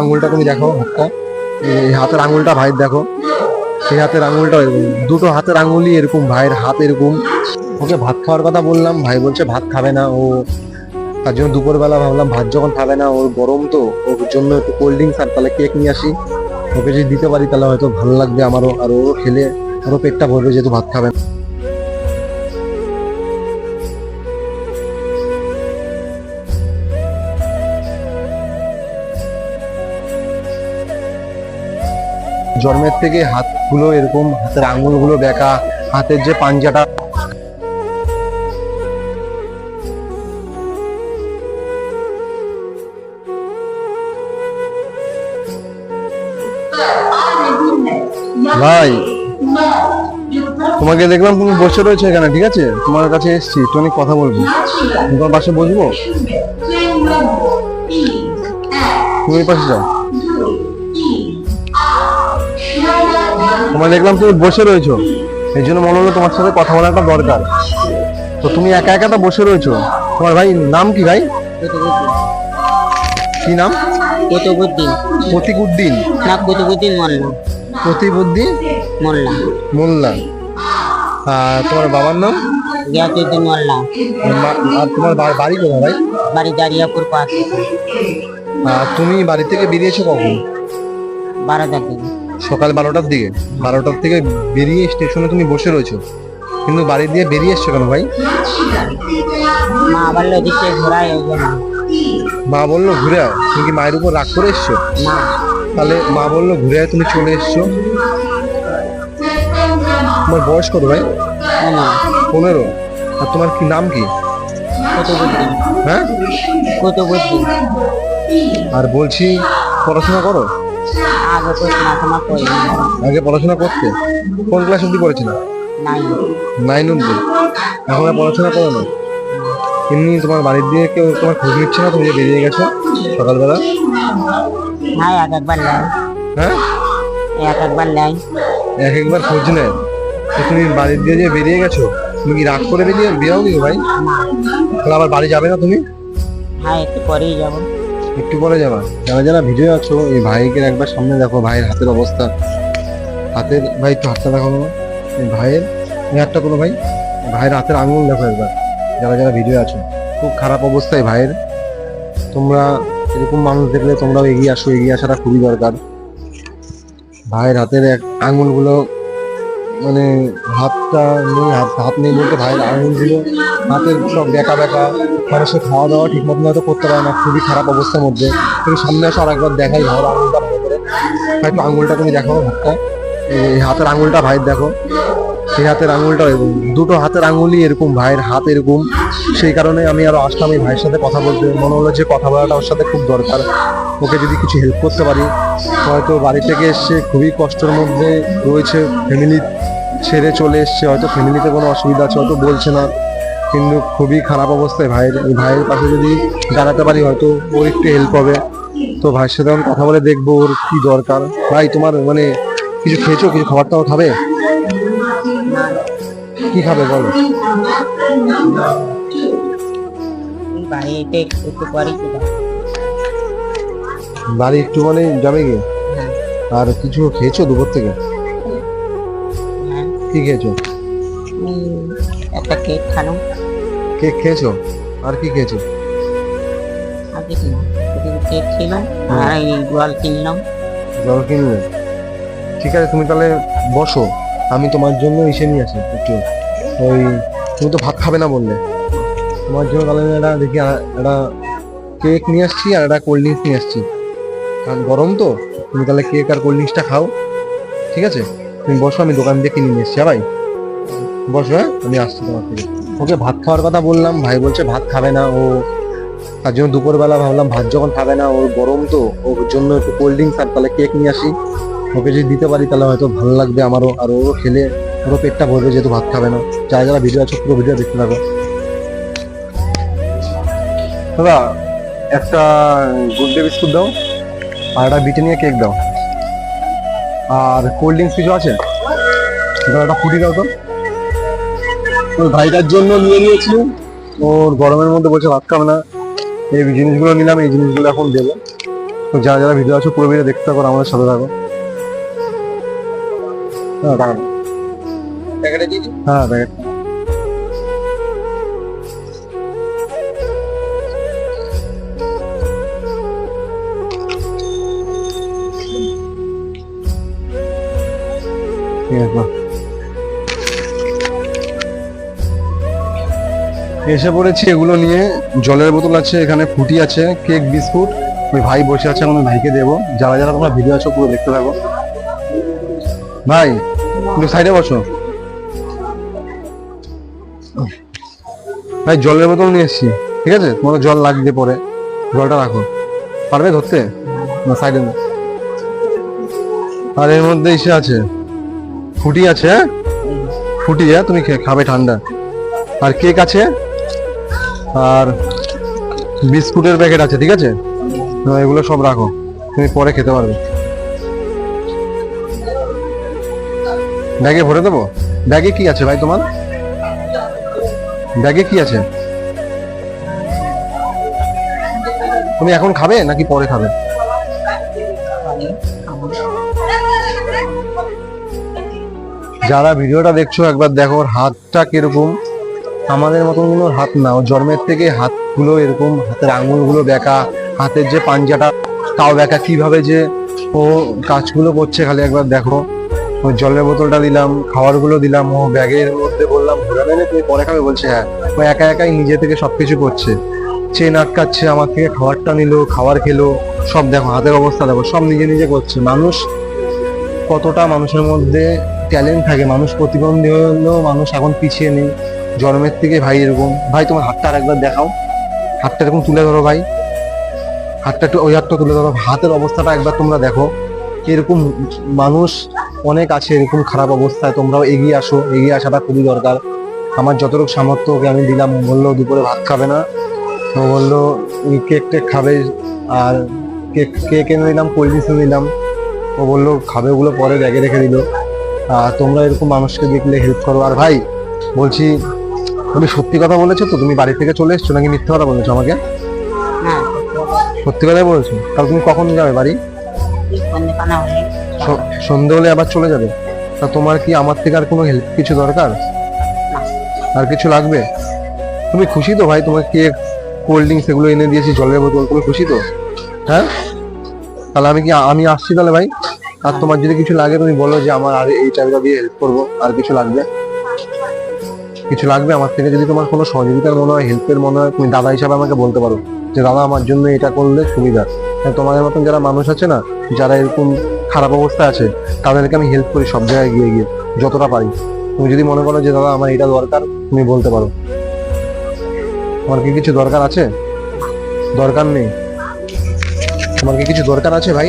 আঙুলটা তুমি দেখো হাতটা। এই হাতের আঙুলটা ভাইয়ের দেখো। সেই হাতের আঙুলটা এরকম দুটো হাতের আঙুলই এরকম ভাইয়ের হাত এরকম। ওকে ভাত খাওয়ার কথা বললাম, ভাই বলছে ভাত খাবে না, ও তার জন্য দুপুরবেলা ভাবলাম ভাত যখন খাবে না, ওর গরম তো, ওর জন্য একটু কোল্ড ড্রিঙ্কস আর তাহলে কেক নিয়ে আসি। ওকে যদি দিতে পারি তাহলে হয়তো ভালো লাগবে আমারও, আর ওরও খেলে, ওরও পেটটা ভরবে যেহেতু ভাত খাবে না। জন্মের থেকে হাতগুলো এরকম, হাতের আঙুলগুলো বেঁকা হাতের যে পাঞ্জাটা। ভাই, তোমাকে দেখলাম তুমি বসে রয়েছে এখানে, ঠিক আছে? তোমার কাছে এসেছি, একটু অনেক কথা বলব। তোমার পাশে বসবো? তুমি পাশে যাও। তোমার দেখলাম তুমি বসে রয়েছো। এই জন্য মনে হলো তোমার সাথে কথা বলাটা দরকার। তো তুমি একা একা তো বসে রয়েছো। তোমার ভাই নাম কি ভাই? কি নাম? কুতুবুদ্দিন প্রতিকুদ্দিন না কুতুবুদ্দিন মোল্লা। প্রতিবুদ্দিন? মোল্লা। মোল্লা। আর তোমার বাবার নাম? গিয়াসুদ্দিন মোল্লা। আর তোমার বাড়ি কোথায় ভাই? বাড়ি দারিয়াপুর পাশ আর তুমি বাড়ি থেকে বেরিয়েছো কখন? বারোটার দিকে সকাল বারোটার দিকে। বারোটার থেকে বেরিয়ে স্টেশনে তুমি বসে রয়েছো। কিন্তু বাড়ি দিয়ে বেরিয়ে এসছো কেন ভাই? মা ঘোরায় ওই জন্য মা। বলল ঘুরে আয়। তুমি কি মায়ের উপর রাগ করে এসছো? না। তাহলে মা বলল ঘুরে আয় তুমি চলে এসছো। তোমার বয়স কত ভাই? পনেরো। আর তোমার কি নাম কি? হ্যাঁ? আর বলছি পড়াশোনা করো? আগে পড়াশোনা করি আগে পড়াশোনা করতে? কোন ক্লাস অব্দি পড়েছিল? নাইন অব্দি। এখন আর পড়াশোনা করো না? এমনি তোমার বাড়ির দিয়ে কেউ তোমার খোঁজ নিচ্ছে না? তুমি যে বেরিয়ে গেছো সকালবেলা? নাই এক একবার লাই হ্যাঁ? এক একবার লাই এক একবার খোঁজ নেয়? তুমি বাড়ির দিয়ে যে বেরিয়ে গেছো তুমি কি রাগ করে বেরিয়ে বেরাওনি ভাই? তাহলে আবার বাড়ি যাবে না তুমি? হ্যাঁ একটু পরেই যাব। একটু পরে যাবা। যারা যারা ভিডিও আছো, এই ভাইকে একবার সামনে দেখো, ভাইয়ের হাতের অবস্থা। হাতের, ভাই একটু হাতটা দেখো এই ভাইয়ের হাতটা কোনো ভাই? ভাইয়ের হাতের আঙুল দেখো একবার। যারা যারা ভিডিও আছো, খুব খারাপ অবস্থায় ভাইয়ের। তোমরা এরকম মানুষ দেখলে তোমরাও এগিয়ে আসো, এগিয়ে আসাটা খুবই দরকার। ভাইয়ের হাতের এক আঙুলগুলো মানে হাতটা নেই হাত হাত নেই বলতে ভাইয়ের আঙুলগুলো হাতের সব বেঁকা বেঁকা। মানে সে খাওয়া দাওয়া ঠিক মতন হয়তো করতে পারে না, খুবই খারাপ অবস্থার মধ্যে। তুমি সামনে আসো আর একবার দেখাই ভাইয়ের আঙুলটা ভালো করে। একটু আঙুলটা তুমি দেখো হাতটা এই হাতের আঙুলটা ভাইয়ের দেখো। এই হাতের আঙুলটা এরকম দুটো হাতের আঙুলই এরকম, ভাইয়ের হাত এরকম। সেই কারণে আমি আরও আসলাম এই ভাইয়ের সাথে কথা বলতে। মনে হলো যে কথা বলাটা ওর সাথে খুব দরকার। ওকে যদি কিছু হেল্প করতে পারি। হয়তো বাড়ি থেকে এসছে খুবই কষ্টের মধ্যে রয়েছে ফ্যামিলি ছেড়ে চলে এসছে হয়তো ফ্যামিলিতে কোনো অসুবিধা আছে হয়তো বলছে না। কিন্তু খুবই খারাপ অবস্থায় ভাইয়ের এই ভাইয়ের পাশে যদি দাঁড়াতে পারি হয়তো ওর একটু হেল্প হবে। তো ভাইয়ের সাথে আমি কথা বলে দেখব ওর কী দরকার। ভাই তোমার মানে কিছু খেয়েছো? কিছু খাবার টাবার খাবে? কি খাবে বলো? বাড়িতে একটু পরেই বাড়ি একটু মানে যাবে গিয়ে? হ্যাঁ। আর কিছু খেয়েছো দুপুর থেকে? হ্যাঁ কি খেয়েছো? একটা কেক খালাম কেক খেয়েছো? আর কি খেয়েছো? আর কিছু না কেক ছিল আর এই জল কিনলাম। জল কিনলে? ঠিক আছে তুমি তাহলে বসো। আমি তোমার জন্য এসে নিয়ে আসি একটু। ওই তুমি তো ভাত খাবে না বললে। তোমার জন্য তাহলে আমি একটা দেখি একটা কেক নিয়ে আসছি আর একটা কোল্ড ড্রিঙ্কস নিয়ে আসছি। কারণ গরম তো তুমি তাহলে কেক আর কোল্ড ড্রিঙ্কসটা খাও। ঠিক আছে? তুমি বসো, আমি দোকান দিয়ে কিনে নিয়ে হ্যাঁ ভাই? বসো হ্যাঁ? আমি আসছি তোমার থেকে। ওকে ভাত খাওয়ার কথা বললাম, ভাই বলছে ভাত খাবে না, ও তার জন্য দুপুরবেলা ভাবলাম ভাত যখন খাবে না, ওর গরম তো, ওর জন্য একটু কোল্ড ড্রিঙ্কস আর তাহলে কেক নিয়ে আসি। ওকে যদি দিতে পারি তাহলে হয়তো ভালো লাগবে আমারও, আর ওরও খেলে, ওরও পেটটা ভরবে যেহেতু ভাত খাবে না। যারা যারা ভিডিও আছে, পুরো ভিডিও দেখতে থাকো। দাদা, একটা গুড ডে বিস্কুট দাও, আর একটা ব্রিটানিয়া কেক দাও। আর কোল্ড ড্রিঙ্কস কিছু আছে? একটা ফুটি দাও তো। ওই ভাইটার জন্য নিয়ে নিয়েছি। ওর গরমের মধ্যে বলছে ভাত খাবে না। এই জিনিসগুলো নিলাম এই জিনিসগুলো এখন দেবো। তো যারা যারা ভিডিও আছে পুরো ভিডিও দেখতে থাকো আমাদের সাথে থাকো। হ্যাঁ দাঁড়ান প্যাকেটে। হ্যাঁ প্যাকেট। এসে পড়েছি এগুলো নিয়ে। জলের বোতল আছে, এখানে ফুটি আছে, কেক, বিস্কুট। ওই ভাই বসে আছে আমি ভাইকে দেবো। যারা যারা তোমরা ভিডিও আছো, পুরো দেখতে থাকো। ভাই একটু সাইডে বসো। ভাই, জলের বোতল নিয়ে এসছি, ঠিক আছে? তোমার জল লাগবে পরে। জলটা রাখো। পারবে ধরতে? না, সাইডে আর এর মধ্যে এসে আছে। ফুটি আছে হ্যাঁ? ফুটি হ্যাঁ? তুমি খাবে ঠান্ডা। আর কেক আছে? আর বিস্কুটের প্যাকেট আছে, ঠিক আছে? এগুলো সব রাখো। তুমি পরে খেতে পারবে। ব্যাগে ভরে দেবো? ব্যাগে কি আছে ভাই তোমার? ব্যাগে কি আছে? তুমি এখন খাবে নাকি পরে খাবে? যারা ভিডিওটা দেখছ, একবার দেখো হাতটা কীরকম। আমাদের মতন কোনো হাত না। ও জন্মের থেকে হাতগুলো এরকম, হাতের আঙুলগুলো বেঁকা হাতের যে পাঞ্জাটা, তাও বেঁকা কীভাবে যে ও কাজগুলো করছে, খালি একবার দেখো। ও জলের বোতলটা দিলাম, খাবারগুলো দিলাম, ও ব্যাগের মধ্যে বললাম, ঘোরা নেবে তুমি পরে খাবে? বলছে হ্যাঁ। ও একা একাই নিজে থেকে সবকিছু করছে। চেন আটকাচ্ছে, আমার থেকে খাবারটা নিলো, খাবার খেলো, সব দেখো, হাতের অবস্থা দেখো, সব নিজে নিজে করছে। মানুষ কতটা মানুষের মধ্যে ট্যালেন্ট থাকে, মানুষ প্রতিবন্ধী হলেও মানুষ এখন পিছিয়ে নেই। জন্মের থেকে ভাই এরকম। ভাই, তোমার হাতটা আর একবার দেখাও। হাতটা এরকম তুলে ধরো ভাই। হাতটা একটু, ওই হাতটা তুলে ধরো। হাতের অবস্থাটা একবার তোমরা দেখো। এরকম মানুষ অনেক আছে এরকম খারাপ অবস্থায়। তোমরাও এগিয়ে আসো। এগিয়ে আসাটা খুবই দরকার। আমার যতটুকু সামর্থ্য ওকে আমি দিলাম। বলল, দুপুরে ভাত খাবে না। ও বলল কেক টেক খাবে। আর কেক কেক এনে দিলাম কোল্ড ড্রিঙ্কস এনে দিলাম ও বলল, খাবে ওগুলো পরে ব্যাগে রেখে দিল। তোমরা এরকম মানুষকে দেখলে হেল্প করো। আর ভাই বলছি তুমি সত্যি কথা বলেছ তো? তুমি বাড়ি থেকে চলে এসছো নাকি মিথ্যে কথা বলেছ আমাকে? হ্যাঁ। সত্যি কথাই বলেছ? তাহলে তুমি কখন যাবে বাড়ি? সন্ধে হলে। সন্ধে হলে আবার চলে যাবে? তা তোমার কি আমার থেকে আর কোনো হেল্প কিছু দরকার? আর কিছু লাগবে? তুমি খুশি তো ভাই? তোমার কেক কোল্ড ড্রিঙ্কস এগুলো এনে দিয়েছি? জলের বোতল তুমি খুশি তো? হ্যাঁ? তাহলে আমি কি আমি আসছি তাহলে ভাই? আর তোমার যদি কিছু লাগে তুমি বলো যে আমার আর এই টাইমটা দিয়ে হেল্প করব আর কিছু লাগবে? কিছু লাগবে? আমার থেকে যদি তোমার কোনো সহযোগিতার মনে হয় হেল্পের মনে হয় তুমি দাদা হিসাবে আমাকে বলতে পারো যে দাদা আমার জন্য এটা করলে সুবিধা। হ্যাঁ, তোমাদের মতন যারা মানুষ আছে না যারা এরকম খারাপ অবস্থায় আছে তাদেরকে আমি হেল্প করি সব জায়গায় গিয়ে গিয়ে যতটা পারি। তুমি যদি মনে করো যে দাদা আমার এটা দরকার তুমি বলতে পারো। তোমার কি কিছু দরকার আছে? দরকার নেই। তোমার কি কিছু দরকার আছে ভাই?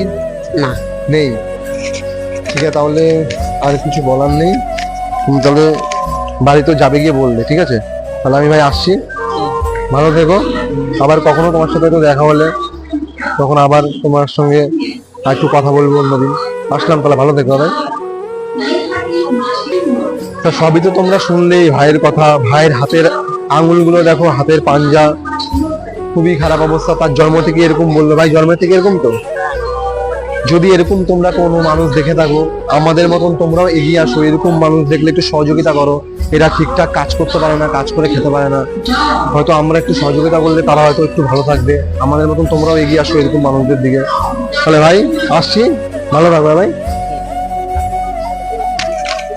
না নেই। ঠিক আছে, তাহলে আর কিছু বলার নেই। তুমি তাহলে বাড়ি তো যাবে গিয়ে বললে, ঠিক আছে? তাহলে আমি ভাই আসছি। ভালো থেকো। আবার কখনো তোমার সাথে তো দেখা হলে তখন আবার তোমার সঙ্গে একটু কথা বলব অন্যদিন। আসলাম তাহলে, ভালো থেকো ভাই। তা সবই তো তোমরা শুনলেই, ভাইয়ের কথা, ভাইয়ের হাতের আঙুলগুলো দেখো, হাতের পাঞ্জা। খুবই খারাপ অবস্থা, তার জন্ম থেকে এরকম বলল। ভাই, জন্ম থেকে এরকম তো? যদি এরকম তোমরা কোনো মানুষ দেখে থাকো, আমাদের মতন তোমরাও এগিয়ে আসো, এরকম মানুষ দেখলে একটু সহযোগিতা করো। এরা ঠিকঠাক কাজ করতে পারে না, কাজ করে খেতে পারে না। হয়তো আমরা একটু সহযোগিতা করলে তারা হয়তো একটু ভালো থাকবে। আমাদের মতন তোমরাও এগিয়ে আসো এরকম মানুষদের দিকে। তাহলে ভাই, আসছি। ভালো থাকবে ভাই।